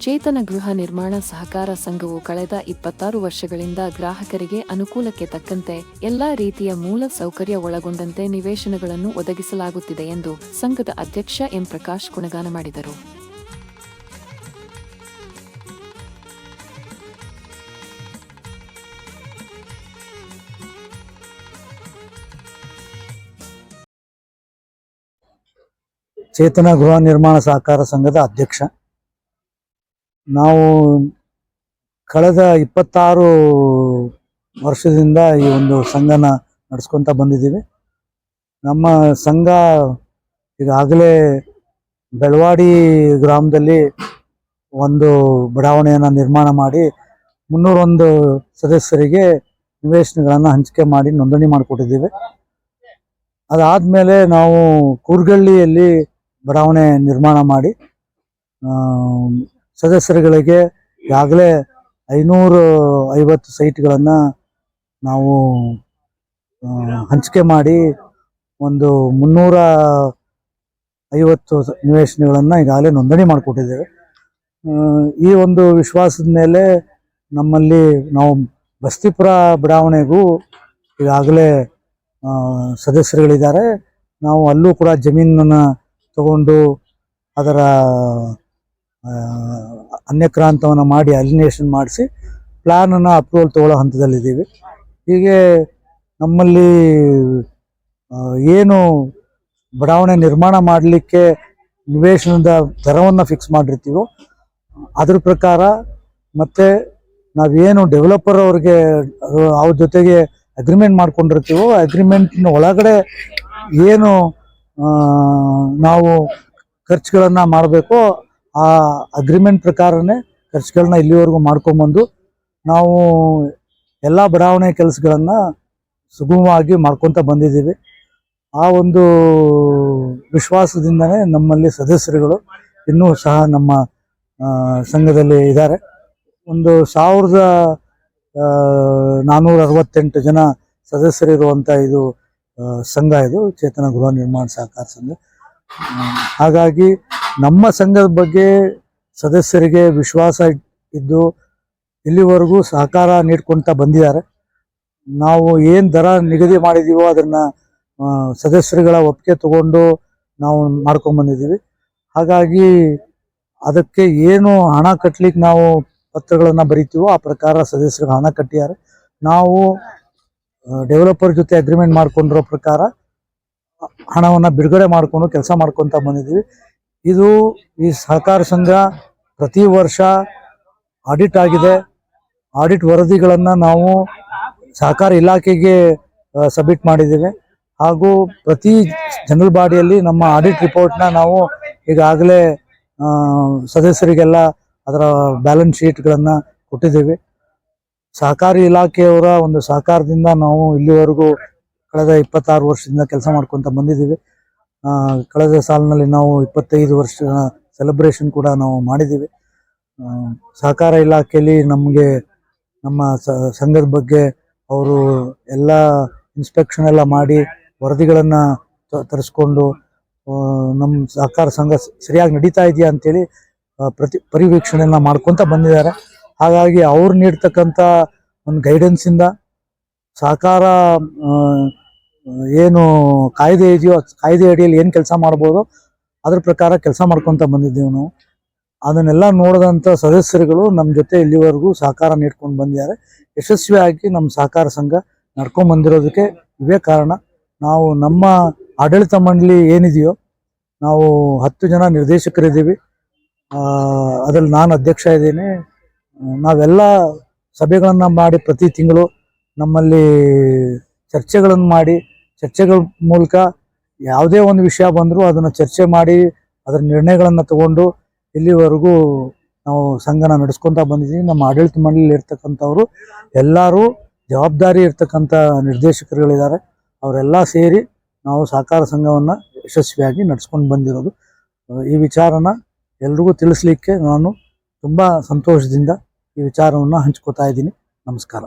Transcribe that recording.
ಚೇತನ ಗೃಹ ನಿರ್ಮಾಣ ಸಹಕಾರ ಸಂಘವು ಕಳೆದ ಇಪ್ಪತ್ತಾರು ವರ್ಷಗಳಿಂದ ಗ್ರಾಹಕರಿಗೆ ಅನುಕೂಲಕ್ಕೆ ತಕ್ಕಂತೆ ಎಲ್ಲಾ ರೀತಿಯ ಮೂಲ ಸೌಕರ್ಯ ಒಳಗೊಂಡಂತೆ ನಿವೇಶನಗಳನ್ನು ಒದಗಿಸಲಾಗುತ್ತಿದೆ ಎಂದು ಸಂಘದ ಅಧ್ಯಕ್ಷ ಎಂ ಪ್ರಕಾಶ್ ಗುಣಗಾನ ಮಾಡಿದರು. ಚೇತನ ಗೃಹ ನಿರ್ಮಾಣ ಸಹಕಾರ ಸಂಘದ ಅಧ್ಯಕ್ಷ ನಾವು ಕಳೆದ ಇಪ್ಪತ್ತಾರು ವರ್ಷದಿಂದ ಈ ಒಂದು ಸಂಘನ ನಡೆಸ್ಕೊತ ಬಂದಿದ್ದೀವಿ. ನಮ್ಮ ಸಂಘ ಈಗಾಗಲೇ ಬೆಳವಾಡಿ ಗ್ರಾಮದಲ್ಲಿ ಒಂದು ಬಡಾವಣೆಯನ್ನು ನಿರ್ಮಾಣ ಮಾಡಿ ಮುನ್ನೂರೊಂದು ಸದಸ್ಯರಿಗೆ ನಿವೇಶನಗಳನ್ನು ಹಂಚಿಕೆ ಮಾಡಿ ನೋಂದಣಿ ಮಾಡಿಕೊಟ್ಟಿದ್ದೀವಿ. ಅದಾದಮೇಲೆ ನಾವು ಕೂರ್ಗಳ್ಳಿಯಲ್ಲಿ ಬಡಾವಣೆ ನಿರ್ಮಾಣ ಮಾಡಿ ಸದಸ್ಯರುಗಳಿಗೆ ಈಗಾಗಲೇ ಐನೂರು ಐವತ್ತು ಸೈಟ್ಗಳನ್ನು ನಾವು ಹಂಚಿಕೆ ಮಾಡಿ ಒಂದು ಮುನ್ನೂರ ಐವತ್ತು ನಿವೇಶನಗಳನ್ನು ಈಗಾಗಲೇ ನೋಂದಣಿ ಮಾಡಿಕೊಟ್ಟಿದ್ದೇವೆ. ಈ ಒಂದು ವಿಶ್ವಾಸದ ಮೇಲೆ ನಮ್ಮಲ್ಲಿ ನಾವು ಬಸ್ತಿಪುರ ಬಡಾವಣೆಗೂ ಈಗಾಗಲೇ ಸದಸ್ಯರುಗಳಿದ್ದಾರೆ. ನಾವು ಅಲ್ಲೂ ಕೂಡ ಜಮೀನನ್ನು ತಗೊಂಡು ಅದರ ಅನ್ಯಕ್ರಾಂತವನ್ನು ಮಾಡಿ ಅಲಿನೇಷನ್ ಮಾಡಿಸಿ ಪ್ಲ್ಯಾನನ್ನು ಅಪ್ರೂವಲ್ ತಗೊಳ್ಳೋ ಹಂತದಲ್ಲಿದ್ದೀವಿ. ಹೀಗೆ ನಮ್ಮಲ್ಲಿ ಏನು ಬಡಾವಣೆ ನಿರ್ಮಾಣ ಮಾಡಲಿಕ್ಕೆ ನಿವೇಶನದ ದರವನ್ನು ಫಿಕ್ಸ್ ಮಾಡಿರ್ತೀವೋ ಅದ್ರ ಪ್ರಕಾರ ಮತ್ತು ನಾವೇನು ಡೆವಲಪರ್ ಅವ್ರಿಗೆ, ಅವ್ರ- ಜೊತೆಗೆ ಅಗ್ರಿಮೆಂಟ್ ಮಾಡ್ಕೊಂಡಿರ್ತೀವೋ ಅಗ್ರಿಮೆಂಟ್ನ ಒಳಗಡೆ ಏನು ನಾವು ಖರ್ಚುಗಳನ್ನು ಮಾಡಬೇಕು ಆ ಅಗ್ರಿಮೆಂಟ್ ಪ್ರಕಾರನೇ ಖರ್ಚುಗಳನ್ನ ಇಲ್ಲಿವರೆಗೂ ಮಾಡ್ಕೊಂಬಂದು ನಾವು ಎಲ್ಲ ಬಡಾವಣೆ ಕೆಲಸಗಳನ್ನು ಸುಗಮವಾಗಿ ಮಾಡ್ಕೊತ ಬಂದಿದ್ದೀವಿ. ಆ ಒಂದು ವಿಶ್ವಾಸದಿಂದನೇ ನಮ್ಮಲ್ಲಿ ಸದಸ್ಯರುಗಳು ಇನ್ನೂ ಸಹ ನಮ್ಮ ಸಂಘದಲ್ಲಿ ಇದ್ದಾರೆ. ಒಂದು ಸಾವಿರದ ನಾನ್ನೂರ ಅರವತ್ತೆಂಟು ಜನ ಸದಸ್ಯರಿರುವಂಥ ಇದು ಸಂಘ ಇದು, ಚೇತನ ಗೃಹ ನಿರ್ಮಾಣ ಸಹಕಾರ ಸಂಘ. ಹಾಗಾಗಿ ನಮ್ಮ ಸಂಘದ ಬಗ್ಗೆ ಸದಸ್ಯರಿಗೆ ವಿಶ್ವಾಸ ಇದ್ದು ಇಲ್ಲಿವರೆಗೂ ಸಹಕಾರ ನೀಡ್ಕೊಂತ ಬಂದಿದ್ದಾರೆ. ನಾವು ಏನು ದರ ನಿಗದಿ ಮಾಡಿದೀವೋ ಅದನ್ನ ಸದಸ್ಯರುಗಳ ಒಪ್ಪಿಗೆ ತಗೊಂಡು ನಾವು ಮಾಡ್ಕೊಂಡ್ ಬಂದಿದ್ದೀವಿ. ಹಾಗಾಗಿ ಅದಕ್ಕೆ ಏನು ಹಣ ಕಟ್ಟಲಿಕ್ಕೆ ನಾವು ಪತ್ರಗಳನ್ನು ಬರಿತೀವೋ ಆ ಪ್ರಕಾರ ಸದಸ್ಯರು ಹಣ ಕಟ್ಟಿದ್ದಾರೆ. ನಾವು ಡೆವಲಪರ್ ಜೊತೆ ಅಗ್ರಿಮೆಂಟ್ ಮಾಡ್ಕೊಂಡಿರೋ ಪ್ರಕಾರ ಹಣವನ್ನ ಬಿಡುಗಡೆ ಮಾಡಿಕೊಂಡು ಕೆಲಸ ಮಾಡ್ಕೊಂತ ಬಂದಿದ್ದೀವಿ. ಇದು ಈ ಸಹಕಾರ ಸಂಘ ಪ್ರತಿ ವರ್ಷ ಆಡಿಟ್ ಆಗಿದೆ. ಆಡಿಟ್ ವರದಿಗಳನ್ನ ನಾವು ಸಹಕಾರ ಇಲಾಖೆಗೆ ಸಬ್ಮಿಟ್ ಮಾಡಿದ್ದೇವೆ. ಹಾಗೂ ಪ್ರತಿ ಜನರಲ್ ಬಾಡಿಯಲ್ಲಿ ನಮ್ಮ ಆಡಿಟ್ ರಿಪೋರ್ಟ್ನ ನಾವು ಈಗಾಗಲೇ ಸದಸ್ಯರಿಗೆಲ್ಲ ಅದರ ಬ್ಯಾಲೆನ್ಸ್ ಶೀಟ್ಗಳನ್ನು ಕೊಟ್ಟಿದ್ದೇವೆ. ಸಹಕಾರಿ ಇಲಾಖೆಯವರ ಒಂದು ಸಹಕಾರದಿಂದ ನಾವು ಇಲ್ಲಿವರೆಗೂ ಕಳೆದ ಇಪ್ಪತ್ತಾರು ವರ್ಷದಿಂದ ಕೆಲಸ ಮಾಡ್ಕೊತ ಬಂದಿದ್ದೀವಿ. ಕಳೆದ ಸಾಲಿನಲ್ಲಿ ನಾವು ಇಪ್ಪತ್ತೈದು ವರ್ಷ ಸೆಲೆಬ್ರೇಷನ್ ಕೂಡ ನಾವು ಮಾಡಿದ್ದೀವಿ. ಸಹಕಾರ ಇಲಾಖೆಯಲ್ಲಿ ನಮಗೆ ನಮ್ಮ ಸಂಘದ ಬಗ್ಗೆ ಅವರು ಎಲ್ಲ ಇನ್ಸ್ಪೆಕ್ಷನ್ ಎಲ್ಲ ಮಾಡಿ ವರದಿಗಳನ್ನು ತರಿಸ್ಕೊಂಡು ನಮ್ಮ ಸಹಕಾರ ಸಂಘ ಸರಿಯಾಗಿ ನಡೀತಾ ಇದೆಯಾ ಅಂತೇಳಿ ಪ್ರತಿ, ಪರಿವೀಕ್ಷಣೆಯನ್ನು ಮಾಡ್ಕೊತ ಬಂದಿದ್ದಾರೆ. ಹಾಗಾಗಿ ಅವ್ರು ನೀಡ್ತಕ್ಕಂಥ ಒಂದು ಗೈಡೆನ್ಸಿಂದ ಸಹಕಾರ ಏನು ಕಾಯ್ದೆ ಇದೆಯೋ, ಕಾಯ್ದೆ ಅಡಿಯಲ್ಲಿ ಏನು ಕೆಲಸ ಮಾಡ್ಬೋದು, ಅದ್ರ ಪ್ರಕಾರ ಕೆಲಸ ಮಾಡ್ಕೊಂತ ಬಂದಿದ್ದೀವಿ ನಾವು. ಅದನ್ನೆಲ್ಲ ನೋಡಿದಂಥ ಸದಸ್ಯರುಗಳು ನಮ್ಮ ಜೊತೆ ಇಲ್ಲಿವರೆಗೂ ಸಹಕಾರ ನೀಡ್ಕೊಂಡು ಬಂದಿದ್ದಾರೆ. ಯಶಸ್ವಿಯಾಗಿ ನಮ್ಮ ಸಹಕಾರ ಸಂಘ ನಡ್ಕೊಂಡ್ ಬಂದಿರೋದಕ್ಕೆ ಇವೇ ಕಾರಣ. ನಾವು ನಮ್ಮ ಆಡಳಿತ ಮಂಡಳಿ ಏನಿದೆಯೋ, ನಾವು ಹತ್ತು ಜನ ನಿರ್ದೇಶಕರಿದ್ದೀವಿ. ಅದ್ರಲ್ಲಿ ನಾನು ಅಧ್ಯಕ್ಷ ಇದ್ದೀನಿ. ನಾವೆಲ್ಲ ಸಭೆಗಳನ್ನು ಮಾಡಿ ಪ್ರತಿ ತಿಂಗಳು ನಮ್ಮಲ್ಲಿ ಚರ್ಚೆಗಳನ್ನು ಮಾಡಿ ಚರ್ಚೆಗಳ ಮೂಲಕ ಯಾವುದೇ ಒಂದು ವಿಷಯ ಬಂದರೂ ಅದನ್ನು ಚರ್ಚೆ ಮಾಡಿ ಅದರ ನಿರ್ಣಯಗಳನ್ನು ತಗೊಂಡು ಇಲ್ಲಿವರೆಗೂ ನಾವು ಸಂಘನ ನಡೆಸ್ಕೊತಾ ಬಂದಿದ್ದೀವಿ. ನಮ್ಮ ಆಡಳಿತ ಮಂಡಳಿಯಲ್ಲಿ ಇರ್ತಕ್ಕಂಥವ್ರು ಎಲ್ಲರೂ ಜವಾಬ್ದಾರಿ ಇರ್ತಕ್ಕಂಥ ನಿರ್ದೇಶಕರುಗಳಿದ್ದಾರೆ. ಅವರೆಲ್ಲ ಸೇರಿ ನಾವು ಸಹಕಾರ ಸಂಘವನ್ನು ಯಶಸ್ವಿಯಾಗಿ ನಡೆಸ್ಕೊಂಡು ಬಂದಿರೋದು. ಈ ವಿಚಾರನ ಎಲ್ರಿಗೂ ತಿಳಿಸ್ಲಿಕ್ಕೆ ನಾನು ತುಂಬ ಸಂತೋಷದಿಂದ ಈ ವಿಚಾರವನ್ನು ಹಂಚ್ಕೋತಾ ಇದ್ದೀನಿ. ನಮಸ್ಕಾರ.